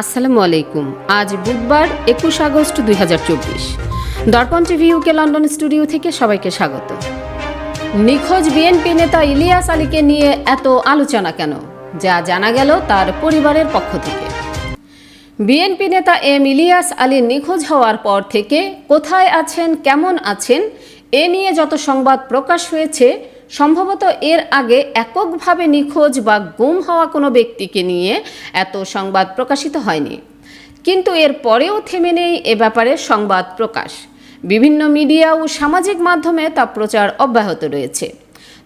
আসসালামু আলাইকুম। আজ বুধবার একুশ আগস্ট দুই হাজার চব্বিশ। দর্পণ টিভি ইউকে লন্ডন স্টুডিও থেকে সবাইকে স্বাগত। নিখোঁজ বিএনপি নেতা ইলিয়াস আলীকে নিয়ে এত আলোচনা কেন? যা জানা গেল তার পরিবারের পক্ষ থেকে। বিএনপি নেতা এম ইলিয়াস আলী নিখোঁজ হওয়ার পর থেকে কোথায় আছেন, কেমন আছেন, এ নিয়ে যত সংবাদ প্রকাশ হয়েছে সম্ভবত এর আগে এককভাবে নিখোঁজ বা গুম হওয়া কোনো ব্যক্তিকে নিয়ে এত সংবাদ প্রকাশিত হয়নি। কিন্তু এর পরেও থেমে নেই এ ব্যাপারে সংবাদ প্রকাশ। বিভিন্ন মিডিয়া ও সামাজিক মাধ্যমে তা প্রচার অব্যাহত রয়েছে।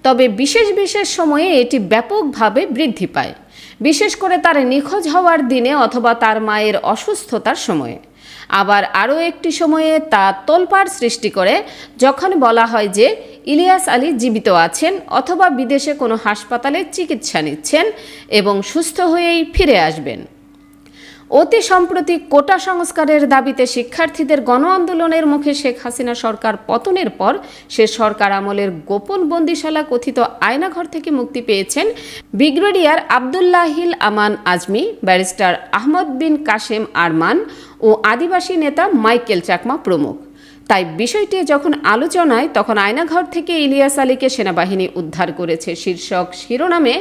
তবে বিশেষ বিশেষ সময়ে এটি ব্যাপকভাবে বৃদ্ধি পায়। বিশেষ করে তার নিখোঁজ হওয়ার দিনে অথবা তার মায়ের অসুস্থতার সময়ে। আবার আরও একটি সময়ে তা তোলপাড় সৃষ্টি করে, যখন বলা হয় যে ইলিয়াস আলী জীবিত আছেন অথবা বিদেশে কোনো হাসপাতালে চিকিৎসা নিচ্ছেন এবং সুস্থ হয়েই ফিরে আসবেন। অতি সম্প্রতি কোটা সংস্কারের দাবিতে শিক্ষার্থীদের গণ আন্দোলনের মুখে শেখ হাসিনা সরকার পতনের পর সে সরকার আমলের গোপন বন্দিশালা কথিত আয়নাঘর থেকে মুক্তি পেয়েছেন ব্রিগেডিয়ার আবদুল্লাহিল আমান আজমি, ব্যারিস্টার আহমদ বিন কাশেম আরমান ও আদিবাসী নেতা মাইকেল চাকমা প্রমুখ। তাই বিষয়টি যখন আলোচনায়, তখন আয়নাঘর থেকে ইলিয়াস আলীকে সেনাবাহিনী উদ্ধার করেছে। শীর্ষক শিরোনামে,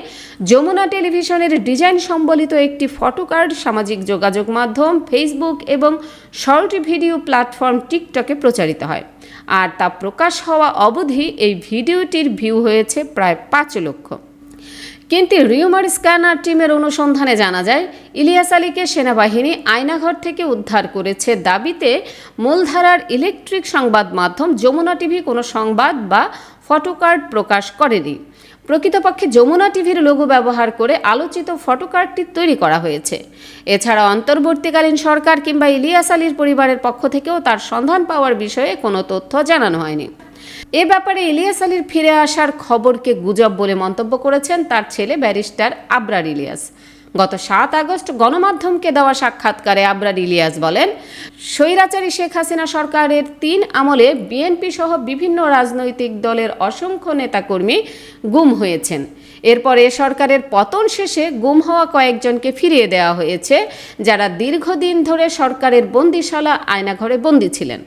যমুনা টেলিভিশনের ডিজাইন সম্বলিত একটি ফটোকার্ড সামাজিক যোগাযোগ মাধ্যম, ফেসবুক এবং শর্ট ভিডিও প্ল্যাটফর্ম টিকটকে প্রচারিত হয়। আর তা প্রকাশ হওয়া অবধি এই ভিডিওটির ভিউ হয়েছে প্রায় পাঁচ লক্ষ। কিন্তু রিউমার স্ক্যানার টিমের অনুসন্ধানে জানা যায়, ইলিয়াস আলীকে সেনাবাহিনী আয়নাঘর থেকে উদ্ধার করেছে দাবিতে মূলধারার ইলেকট্রিক সংবাদ মাধ্যম যমুনা টিভি কোনো সংবাদ বা ফটোকার্ড প্রকাশ করেনি। প্রকৃতপক্ষে যমুনা টিভির লোগো ব্যবহার করে আলোচিত ফটোকার্ডটি তৈরি করা হয়েছে। এছাড়া অন্তর্বর্তীকালীন সরকার কিংবা ইলিয়াস আলীর পরিবারের পক্ষ থেকেও তার সন্ধান পাওয়ার বিষয়ে কোনো তথ্য জানানো হয়নি। এ ব্যাপারে ইলিয়াস আলীর ফিরে আসার খবরকে গুজব বলে মন্তব্য করেছেন তার ছেলে ব্যারিস্টার আবরার ইলিয়াস। গত সাত আগস্ট গণমাধ্যমকে দেওয়া সাক্ষাৎকারে আবরার ইলিয়াস বলেন, স্বৈরাচারী শেখ হাসিনা সরকারের তিন আমলে বিএনপি সহ বিভিন্ন রাজনৈতিক দলের অসংখ্য নেতাকর্মী গুম হয়েছেন। এরপর এ সরকারের পতন শেষে গুম হওয়া কয়েকজনকে ফিরিয়ে দেওয়া হয়েছে, যারা দীর্ঘদিন ধরে সরকারের বন্দিশালা আয়নাঘরে বন্দী ছিলেন।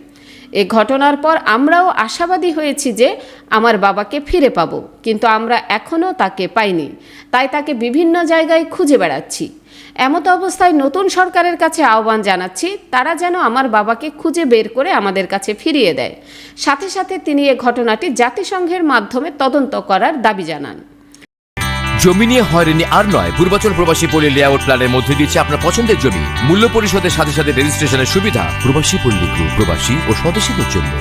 এ ঘটনার পর আমরাও আশাবাদী হয়েছি যে আমার বাবাকে ফিরে পাব। কিন্তু আমরা এখনও তাকে পাইনি। তাই তাকে বিভিন্ন জায়গায় খুঁজে বেড়াচ্ছি। এমত অবস্থায় নতুন সরকারের কাছে আহ্বান জানাচ্ছি, তারা যেন আমার বাবাকে খুঁজে বের করে আমাদের কাছে ফিরিয়ে দেয়। সাথে সাথে তিনি এ ঘটনাটি জাতিসংঘের মাধ্যমে তদন্ত করার দাবি জানান। জমি নিয়ে হয়রানি আর নয়, পূর্বাচল প্রবাসী পল্লী লেআউট প্ল্যানের মধ্যে দিচ্ছে আপনার পছন্দের জমি। মূল্য পরিশোধের সাথে সাথে রেজিস্ট্রেশনের সুবিধা প্রবাসী পল্লী গ্রুপ প্রবাসী ও স্বদেশীদের জন্য।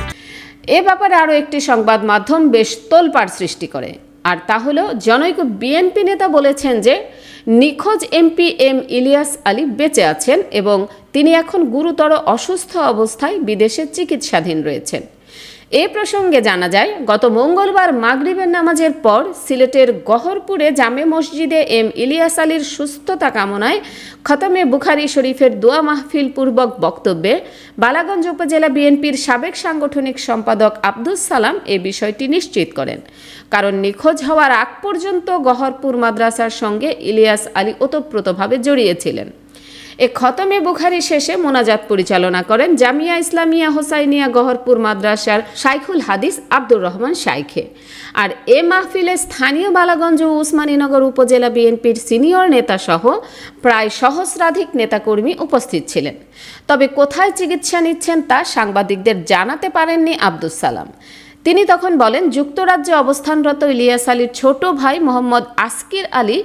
এ ব্যাপারে আরও একটি সংবাদ মাধ্যম বেশ তোলপাড় সৃষ্টি করে, আর তা হলো জনৈক বিএনপি নেতা বলেছেন যে, নিখোঁজ এমপি এম ইলিয়াস আলী বেঁচে আছেন এবং তিনি এখন গুরুতর অসুস্থ অবস্থায় বিদেশে চিকিৎসাধীন রয়েছেন। এ প্রসঙ্গে জানা যায়, গত মঙ্গলবার মাগরিবের নামাজের পর সিলেটের গহরপুরে জামে মসজিদে এম ইলিয়াস আলীর সুস্থতা কামনায় খতমে বুখারি শরীফের দোয়া মাহফিল পূর্বক বক্তব্যে বালাগঞ্জ উপজেলা বিএনপির সাবেক সাংগঠনিক সম্পাদক আব্দুস সালাম এ বিষয়টি নিশ্চিত করেন। কারণ নিখোঁজ হওয়ার আগ পর্যন্ত গহরপুর মাদ্রাসার সঙ্গে ইলিয়াস আলী ওতপ্রোতভাবে জড়িয়েছিলেন এ খতমে বুখারি শেষে মোনাজাত পরিচালনা করেন জামিয়া ইসলামিয়া হোসাইনিয়া গহরপুর মাদ্রাসার শাইখুল হাদিস আব্দুর রহমান শাইখে। আর এ মাহফিলে স্থানীয় বালাগঞ্জ ও উসমানীনগর উপজেলা বিএনপির সিনিয়র নেতাসহ প্রায় সহস্রাধিক নেতাকর্মী উপস্থিত ছিলেন। তবে কোথায় চিকিৎসা নিচ্ছেন তা সাংবাদিকদের জানাতে পারেননি আব্দুস সালাম। তিনি তখন বলেন, যুক্তরাজ্যে অবস্থানরত ইলিয়াস আলীর ছোট ভাই মোহাম্মদ আসকির আলী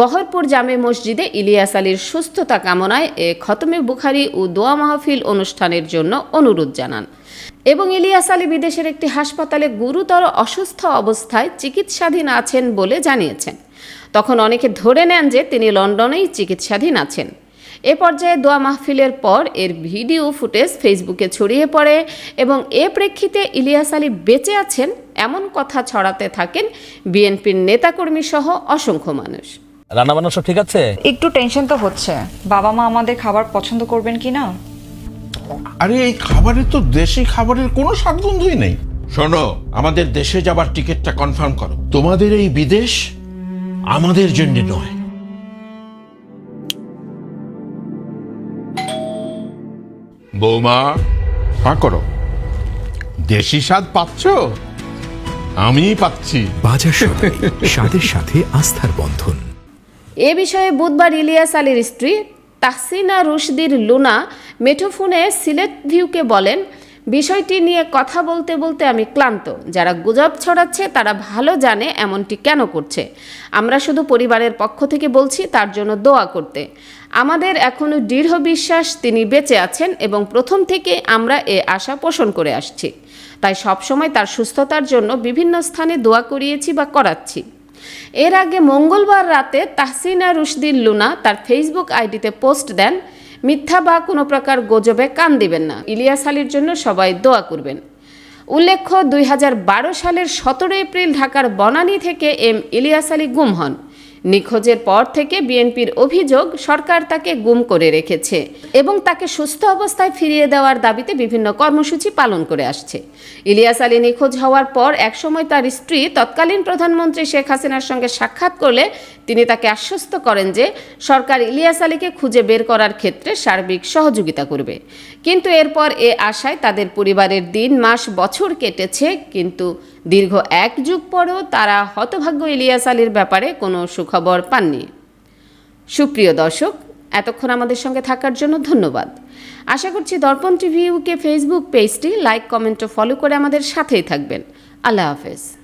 গহরপুর জামে মসজিদে ইলিয়াস আলীর সুস্থতা কামনায় এ খতমে বুখারি ও দোয়া মাহফিল অনুষ্ঠানের জন্য অনুরোধ জানান। এবং ইলিয়াস আলী বিদেশের একটি হাসপাতালে গুরুতর অসুস্থ অবস্থায় চিকিৎসাধীন আছেন বলে জানিয়েছেন। তখন অনেকে ধরে নেন যে তিনি লন্ডনেই চিকিৎসাধীন আছেন। এ পর্যায়ে দোয়া মাহফিলের পর এর ভিডিও ফুটেজ ফেসবুকে ছড়িয়ে পড়ে এবং এ প্রেক্ষিতে ইলিয়াস আলী বেঁচে আছেন এমন কথা ছড়াতে থাকেন বিএনপির নেতাকর্মী সহ অসংখ্য মানুষ। রান্না বান্না সব ঠিক আছে? একটু টেনশন তো হচ্ছে। বাবা মা আমাদের খাবার পছন্দ করবেন কি না আরে এই খাবারে তো দেশি খাবারের কোনো স্বাদগন্ধই নেই। শোনো আমাদের দেশে যাবার টিকিটটা কনফার্ম করো। তোমাদের এই বিদেশ আমাদের জন্য নয়। বৌমা। হ্যাঁ করো। দেশি স্বাদ পাচ্ছ? আমি পাচ্ছি। বাজার সদাই স্বাদের সাথে আস্থার বন্ধন। এ বিষয়ে বুধবার ইলিয়াস আলীর স্ত্রী তাহসিনা রুশদির লুনা মেঠোফোনে সিলেট ভিউকে বলেন বিষয়টি নিয়ে কথা বলতে বলতে আমি ক্লান্ত। যারা গুজব ছড়াচ্ছে, তারা ভালো জানে এমনটি কেন করছে। আমরা শুধু পরিবারের পক্ষ থেকে বলছি, তার জন্য দোয়া করতে। আমাদের এখনও দৃঢ় বিশ্বাস তিনি বেঁচে আছেন এবং প্রথম থেকে আমরা এ আশা পোষণ করে আসছি। তাই সবসময় তার সুস্থতার জন্য বিভিন্ন স্থানে দোয়া করিয়েছি বা করাচ্ছি। এর আগে মঙ্গলবার রাতে তাহসিনা রুশদিন লুনা তার ফেসবুক আইডিতে পোস্ট দেন মিথ্যা বা কোনো প্রকার গজবে কান দিবেন না। ইলিয়াস আলীর জন্য সবাই দোয়া করবেন। উল্লেখ্য, দুই হাজার বারো সালের সতেরো এপ্রিল ঢাকার বনানী থেকে এম ইলিয়াস আলী গুম হন। নিখোঁজের পর থেকে বিএনপির অভিযোগ সরকার তাকে গুম করে রেখেছে এবং তাকে সুস্থ অবস্থায় ফিরিয়ে দেওয়ার দাবিতে বিভিন্ন কর্মসূচি পালন করে আসছে। ইলিয়াস আলী নিখোঁজ হওয়ার পর একসময় তার স্ত্রী তৎকালীন প্রধানমন্ত্রী শেখ হাসিনার সঙ্গে সাক্ষাৎ করলে তিনি তাকে আশ্বস্ত করেন যে সরকার ইলিয়াস আলীকে খুঁজে বের করার ক্ষেত্রে সার্বিক সহযোগিতা করবে। কিন্তু এরপর এ আশায় তাদের পরিবারের দিন, মাস, বছর কেটেছে, কিন্তু দীর্ঘ এক যুগ পরও তারা হতভাগ্য ইলিয়াস আলীর ব্যাপারে কোনো সুখবর পাননি। সুপ্রিয় দর্শক, এতক্ষণ আমাদের সঙ্গে থাকার জন্য ধন্যবাদ। আশা করছি দর্পণ টিভি ইউকে ফেসবুক পেজটি লাইক, কমেন্ট ও ফলো করে আমাদের সাথেই থাকবেন। আল্লাহ হাফেজ।